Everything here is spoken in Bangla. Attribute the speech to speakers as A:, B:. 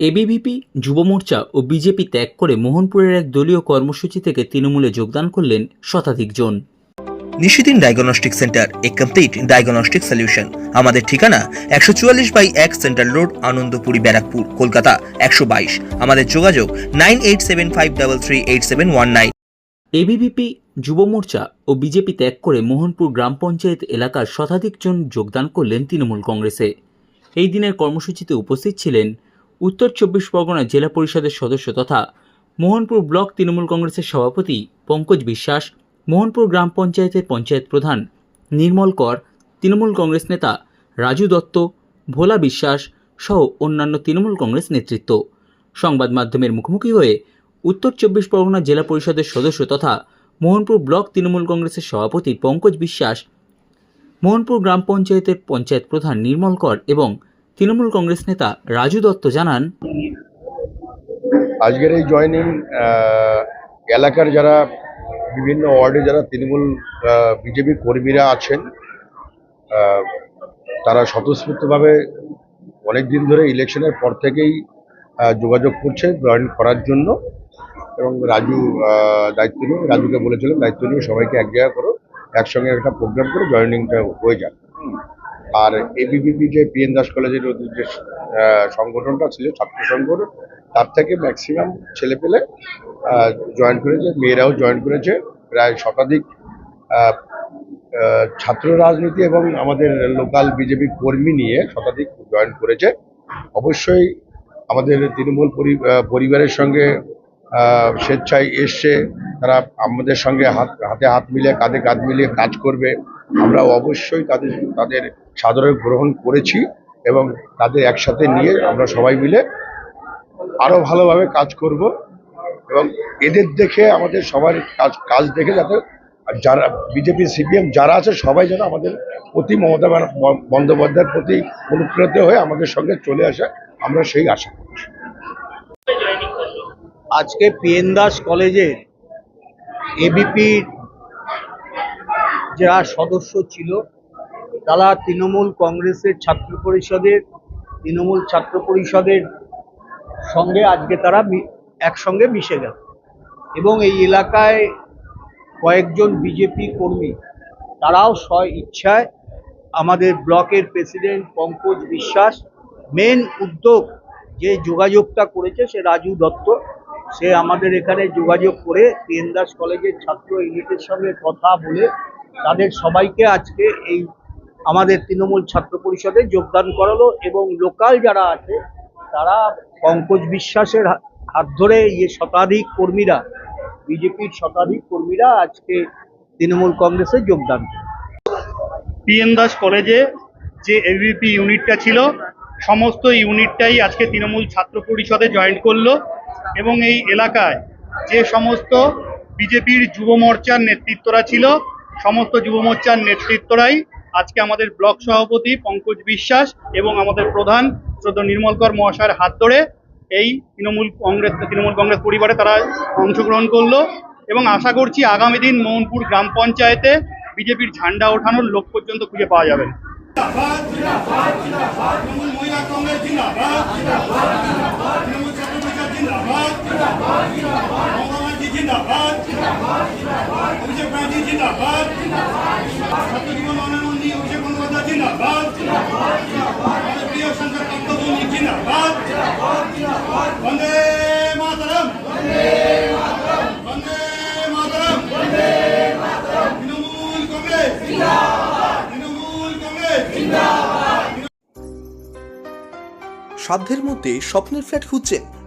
A: এবিভিপি যুব মোর্চা ও বিজেপি ত্যাগ করে মোহনপুরের এক দলীয় কর্মসূচি থেকে তৃণমূলে যোগদান করলেন শতাধিক জন।
B: নিশিদিন ডায়াগনস্টিক সেন্টার এ কমপ্লিট ডায়াগনস্টিক সলিউশন। আমাদের ঠিকানা একশো চুয়াল্লিশ বাই এক সেন্ট্রাল রোড আনন্দপুরি ব্যারাকপুর কলকাতা একশো বাইশ। আমাদের যোগাযোগ nine eight seven five double three eight seven one nine.
A: ABVP Yuva Morcha ও বিজেপি ত্যাগ করে মোহনপুর গ্রাম পঞ্চায়েত এলাকার শতাধিক জন যোগদান করলেন তৃণমূল কংগ্রেসে। এই দিনের কর্মসূচিতে উপস্থিত ছিলেন উত্তর চব্বিশ পরগনা জেলা পরিষদের সদস্য তথা মোহনপুর ব্লক তৃণমূল কংগ্রেসের সভাপতি পঙ্কজ বিশ্বাস, মোহনপুর গ্রাম পঞ্চায়েতের পঞ্চায়েত প্রধান নির্মল কর, তৃণমূল কংগ্রেস নেতা রাজু দত্ত, ভোলা বিশ্বাস সহ অন্যান্য তৃণমূল কংগ্রেস নেতৃত্ব। সংবাদ মাধ্যমের মুখোমুখি হয়ে উত্তর চব্বিশ পরগনা জেলা পরিষদের সদস্য তথা মোহনপুর ব্লক তৃণমূল কংগ্রেসের সভাপতি পঙ্কজ বিশ্বাস, মোহনপুর গ্রাম পঞ্চায়েতের পঞ্চায়েত প্রধান নির্মল কর এবং তৃণমূল কংগ্রেস নেতা রাজু দত্ত জানান,
C: আজকের এই জয়নিং এলাকার যারা বিভিন্ন ওয়ার্ডে যারা তৃণমূল বিজেপি কর্মীরা আছেন তারা স্বতঃস্ফূর্তভাবে অনেক দিন ধরে ইলেকশনের পর থেকেই যোগাযোগ করছে জয়েন করার জন্য এবং রাজু দায়িত্ব নিয়ে, রাজুকে বলেছিলেন দায়িত্ব নিয়ে সবাইকে এক জায়গা করো, একসঙ্গে একটা প্রোগ্রাম করে জয়েনিংটা হয়ে যাক। আর এবিবিপি যে পিএন দাস কলেজের যে সংগঠনটা ছিল, ছাত্র সংগঠন, তার থেকে ম্যাক্সিমাম ছেলে ছেলেপেলে জয়েন করেছে, মেয়েরাও জয়েন করেছে। প্রায় শতাধিক ছাত্র রাজনীতি এবং আমাদের লোকাল বিজেপি কর্মী নিয়ে শতাধিক জয়েন করেছে। অবশ্যই আমাদের তৃণমূল পরি- পরিবারের সঙ্গে স্বেচ্ছায় এসছে। তারা আমাদের সঙ্গে হাত, হাতে হাত মিলিয়ে, কাঁধে কাঁধ মিলিয়ে কাজ করবে। আমরা অবশ্যই তাদের তাদের সাদরে গ্রহণ করেছি এবং তাদের একসাথে নিয়ে আমরা সবাই মিলে আরও ভালোভাবে কাজ করব এবং এদের দেখে আমাদের সবার কাজ কাজ দেখে যাতে যারা বিজেপি সিপিএম যারা আছে সবাই যেন আমাদের প্রতি মমতা বন্দ্যোপাধ্যায়ের প্রতি অনুপ্রেরিত হয়ে আমাদের সঙ্গে চলে আসে, আমরা সেই আশা করছি।
D: আজকে পিএন দাস কলেজের এবিপির যারা সদস্য ছিল তারা তৃণমূল কংগ্রেসের ছাত্র পরিষদের, তৃণমূল ছাত্র পরিষদের সঙ্গে আজকে তারা একসঙ্গে মিশে গেল। এবং এই এলাকায় কয়েকজন বিজেপি কর্মী, তারাও স্ব, ইচ্ছায় আমাদের ব্লকের প্রেসিডেন্ট পঙ্কজ বিশ্বাস, মেন উদ্যোগ যে যোগাযোগটা করেছে সে রাজু দত্ত, সে আমাদের এখানে যোগাযোগ করে দাস কলেজের ছাত্র ইউনিটের সঙ্গে কথা বলে তাদের সবাইকে আজকে এই আমাদের তৃণমূল ছাত্র পরিষদে যোগদান করালো এবং লোকাল যারা আছে, তারা পঙ্কজ বিশ্বাসের হাত ধরে ইয়ে শতাধিক কর্মীরা, বিজেপির শতাধিক কর্মীরা আজকে তৃণমূল কংগ্রেসে যোগদান।
E: পিএন দাস কলেজে যে এবিপি ইউনিটটা ছিল, সমস্ত ইউনিটটাই আজকে তৃণমূল ছাত্র পরিষদে জয়েন করল এবং এই এলাকায় যে সমস্ত বিজেপির যুব মোর্চার নেতৃত্বরা ছিল সমস্ত যুব মোর্চার নেতৃত্বরাই আজকে আমাদের ব্লক সভাপতি পঙ্কজ বিশ্বাস এবং আমাদের প্রধান শ্রদ্ধ নির্মলকর মহাশয়ের হাত ধরে এই তৃণমূল কংগ্রেস তৃণমূল কংগ্রেস পরিবারে তারা অংশগ্রহণ করল এবং আশা করছি আগামী দিন মোহনপুর গ্রাম পঞ্চায়েতে বিজেপির ঝান্ডা ওঠানোর লোক পর্যন্ত খুঁজে পাওয়া যাবে
F: মহিলা কংগ্রেস জিন্দাবাদ তৃণমূল ছাত্র পরিষদ জিন্দাবাদ মমতা ব্যানার্জি জিন্দাবাদ অভিষেক ব্যানার্জি জিন্দাবাদ। ছাত্র জীবন অনানন্দী অভিষেক বন্দ্যোপাধ্যায় জিন্দাবাদ। প্রিয় তত্ত্বভূমি জিন্দাবাদ। বন্দে মাতরম। বন্দে মাতরম। তৃণমূল কংগ্রেস। তৃণমূল কংগ্রেস।
B: সাধ্যের মধ্যে স্বপ্নের ফ্ল্যাট খুঁজছেন।